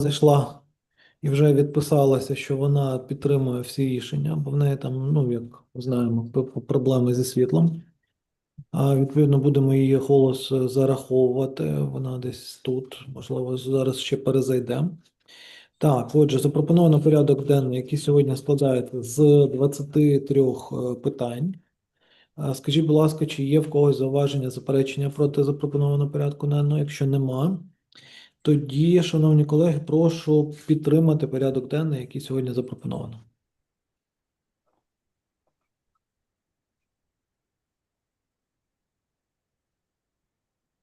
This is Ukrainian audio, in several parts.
зайшла і вже відписалася, що вона підтримує всі рішення, бо в неї там, ну, як знаємо, проблеми зі світлом. А відповідно будемо її голос е, зараховувати. Вона десь тут, можливо, зараз ще перезайде. Так, отже, запропоновано порядок денний, який сьогодні складається з 23 е, питань. Скажіть, будь ласка, чи є в когось зауваження, заперечення проти запропонованого порядку денного? Якщо нема, тоді, шановні колеги, прошу підтримати порядок денний, який сьогодні запропоновано.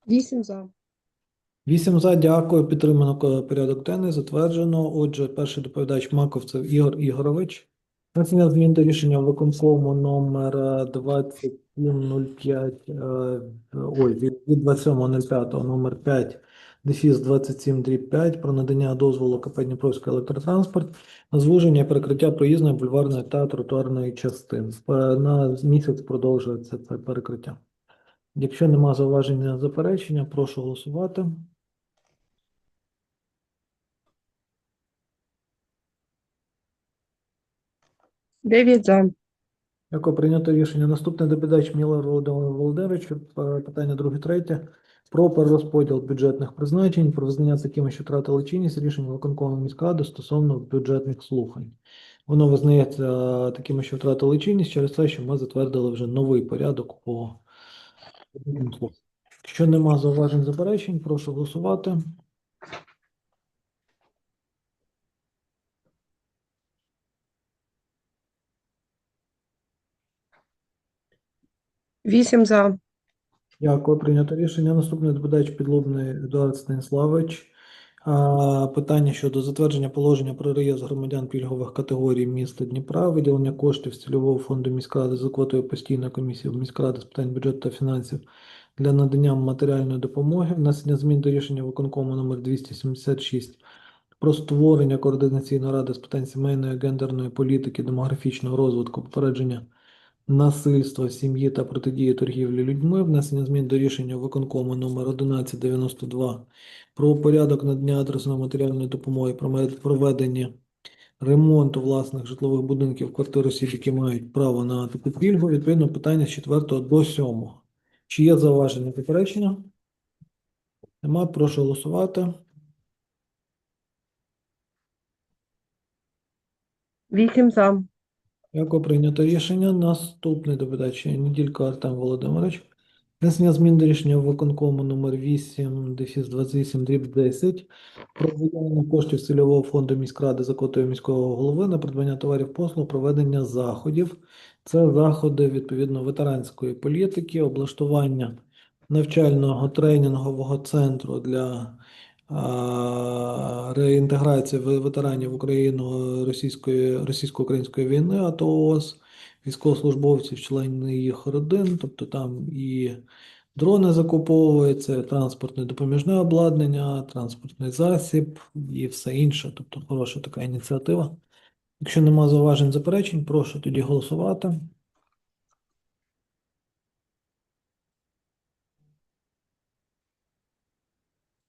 Вісім за. Вісім за, дякую. Підтримано порядок денний, затверджено. Отже, перший доповідач Маковцев Ігор Ігорович. Внесення змін до рішення виконкому номер е, 2705, е, ой, від від 27.05 номер 5, дефіс 27 дріб 5 про надання дозволу КП Дніпровський електротранспорт на звуження і перекриття проїзної, бульварної та тротуарної частин. Е, На місяць продовжується це перекриття. Якщо нема зауваження заперечення, прошу голосувати. Дев'ять за. Дякую, прийнято рішення. Наступний доповідач Мілар Володимир Володимирович, питання друге, третє. Про перерозподіл бюджетних призначень, про визнання такими, що втратили чинність рішення виконкому міськради стосовно бюджетних слухань. Воно визнається е, такими, що втратили чинність через те, що ми затвердили вже новий порядок по слуханням. Якщо нема зауважень заперечень, прошу голосувати. Вісім за. Дякую, прийнято рішення. Наступний доповідач Підлобний Едуард Станіславович. Питання щодо затвердження положення про реєстр громадян пільгових категорій міста Дніпра, виділення коштів з цільового фонду міськради за квотою постійної комісії міськради з питань бюджету та фінансів для надання матеріальної допомоги, внесення змін до рішення виконкому номер 276 про створення координаційної ради з питань сімейної, гендерної політики, демографічного розвитку, попередження насильства в сім'ї та протидії торгівлі людьми, внесення змін до рішення виконкому номер 1192 про порядок надання адресної матеріальної допомоги про проведення ремонту власних житлових будинків квартир осіб, які мають право на таку пільгу, відповідно питання з 4 до 7. Чи є зауваження попередження? Нема, прошу голосувати. Вісім за. Дякую, прийнято рішення. Наступний доповідач Неділько Артем Володимирович. Внесення змін до рішення виконкому номер 8, дефіс 28, дріб 10 про виділення коштів цільового фонду міськради за квотою міського голови на придбання товарів послуг, проведення заходів. Це заходи відповідно ветеранської політики, облаштування навчального тренінгового центру для реінтеграції ветеранів Україну російської російсько-української війни, АТО військовослужбовців, членів їх родин, тобто там і дрони закуповуються, транспортне допоміжне обладнання, транспортний засіб і все інше. Тобто хороша така ініціатива. Якщо нема зауважень заперечень, прошу тоді голосувати.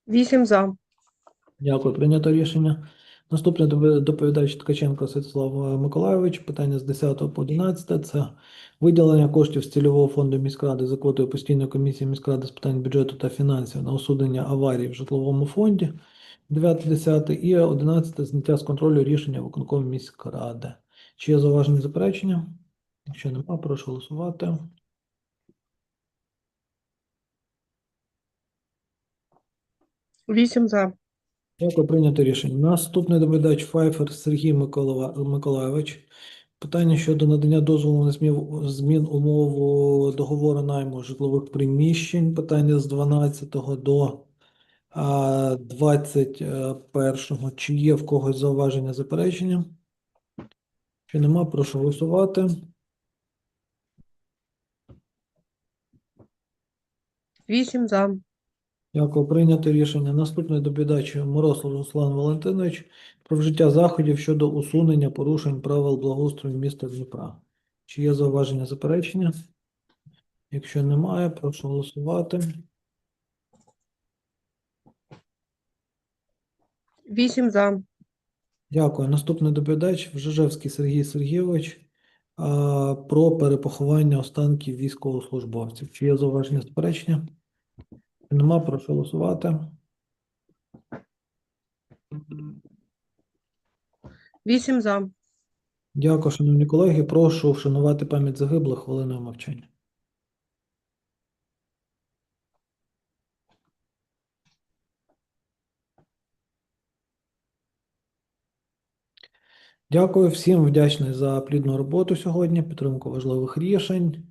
Вісім за. Дякую, прийнято рішення. Допові- доповідач Ткаченко Святослав е, Миколайович. Питання з 10 по 11. Це виділення коштів з цільового фонду міськради за квотою постійної комісії міськради з питань бюджету та фінансів на усунення аварій в житловому фонді. 9-10 і 11 зняття з контролю рішення виконкому міськради. Чи є зауваження заперечення? Якщо немає, прошу голосувати. Вісім за. Дякую, прийнято рішення. Наступний доповідач Файфер Сергій Миколава- Миколайович. Питання щодо надання дозволу на змін, змін умов договору найму житлових приміщень. Питання з 12 до 21. Чи є в когось зауваження заперечення? Чи нема, прошу голосувати. Вісім за. Дякую, прийнято рішення. Наступний доповідач Мороз Руслан Валентинович про вжиття заходів щодо усунення порушень правил благоустрою міста Дніпра. Чи є зауваження заперечення? Якщо немає, прошу голосувати. Вісім за. Дякую. Наступний доповідач Вжижевський Сергій Сергійович а, про перепоховання останків військовослужбовців. Чи є зауваження заперечення? Нема, прошу голосувати. Вісім за. Дякую, шановні колеги. Прошу вшанувати пам'ять загиблих хвилиною мовчання. Дякую всім вдячний за плідну роботу сьогодні, підтримку важливих рішень.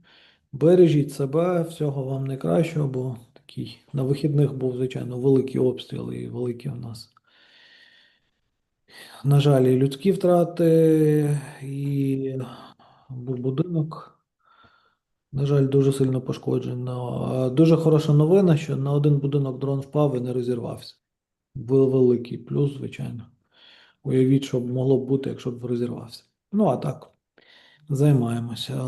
Бережіть себе, всього вам найкращого, бо такий на вихідних був, звичайно, великий обстріл і великі у нас, на жаль, і людські втрати, і був будинок. На жаль, дуже сильно пошкоджено. Дуже хороша новина, що на один будинок дрон впав і не розірвався. Вел- Великий плюс, звичайно. Уявіть, що могло б бути, якщо б розірвався. Ну, а так, займаємося.